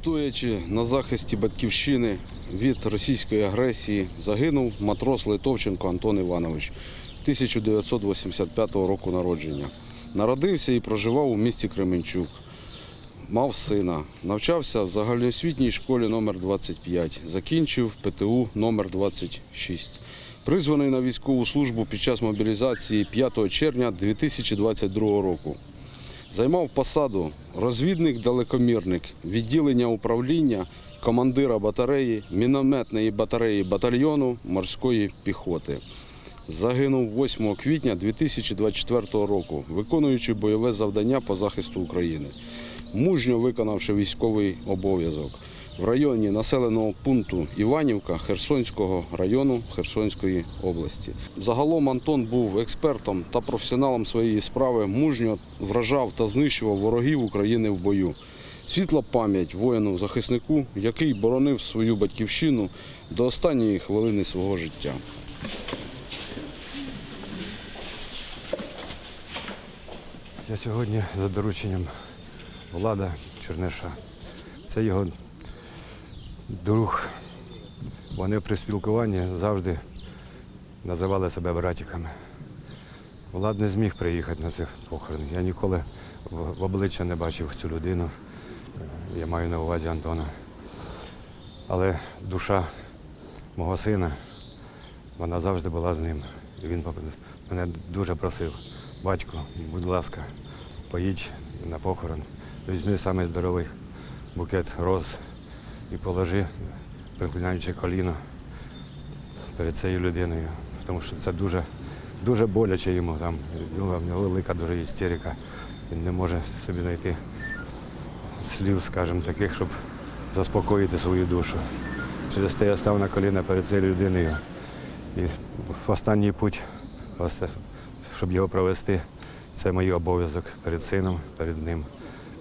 Стоячи на захисті батьківщини від російської агресії, загинув матрос Литовченко Антон Іванович 1985 року народження. Народився і проживав у місті Кременчук. Мав сина, навчався в загальноосвітній школі номер 25 закінчив ПТУ номер 26 Призваний на військову службу під час мобілізації 5 червня 2022 року. Займав посаду розвідник-далекомірник, відділення управління, командира батареї, мінометної батареї батальйону морської піхоти. Загинув 8 квітня 2024 року, виконуючи бойове завдання по захисту України, мужньо виконавши військовий обов'язок в районі населеного пункту Іванівка Херсонського району Херсонської області. Загалом Антон був експертом та професіоналом своєї справи, мужньо вражав та знищував ворогів України в бою. Світла пам'ять воїну-захиснику, який боронив свою батьківщину до останньої хвилини свого життя. Я сьогодні за дорученням Влада Черниша. Це його друг. Вони при спілкуванні завжди називали себе братиками. Влад не зміг приїхати на цих похорон. Я ніколи в обличчя не бачив цю людину. Я маю на увазі Антона. Але душа мого сина, вона завжди була з ним. Він мене дуже просив, батько, будь ласка, поїдь на похорон, візьми самий здоровий букет роз і положи, приклинаючи коліно перед цією людиною. Тому що це дуже, дуже боляче йому. Там нього велика дуже істерика. Він не може собі знайти слів, скажімо, таких, щоб заспокоїти свою душу. Через те я став на коліна перед цією людиною. І в останній путь, щоб його провести, це мій обов'язок перед сином, перед ним.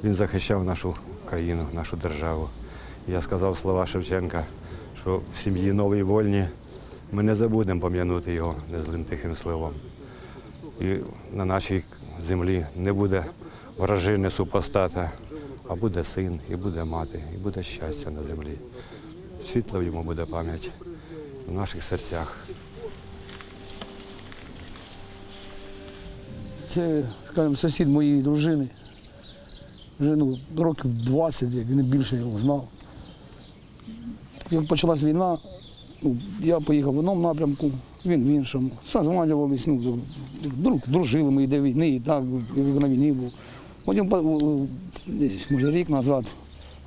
Він захищав нашу країну, нашу державу. Я сказав слова Шевченка, що в сім'ї новій вольні ми не забудемо пом'янути його незлим тихим словом. І на нашій землі не буде вражини супостата, а буде син, і буде мати, і буде щастя на землі. Світла йому буде пам'ять в наших серцях. Це, скажімо, сусід моєї дружини. Вже ну, років 20, як не більше його знав. Як почалась війна, ну, я поїхав в одному напрямку, він в іншому. Созванювались, ну, друг, дружили ми йде війни, і так, як на війні був. Потім, десь, може, рік назад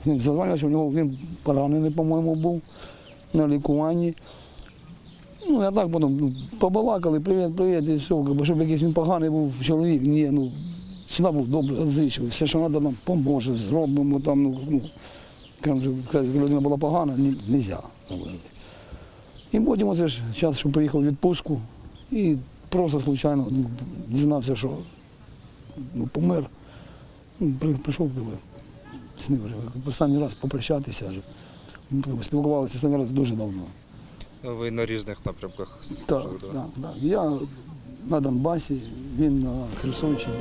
з ним созванювався, у нього він поранений, по-моєму, був на лікуванні. Ну, я так потім ну, побалакали, привіт, привіт, і все, якби, щоб якийсь він поганий був чоловік. Ні, ну, завжди був добре, зичив, все, що треба, нам поможе, зробимо там, ну, людина була погана, не можна. І потім оце ж час, що приїхав в відпустку, і просто случайно ну, дізнався, що ну, помер. Ну, прийшов з ним вже останній раз попрощатися. Спілкувалися останній раз дуже давно. Ви на різних напрямках Так, так, так. Я на Донбасі, він на Херсонщині.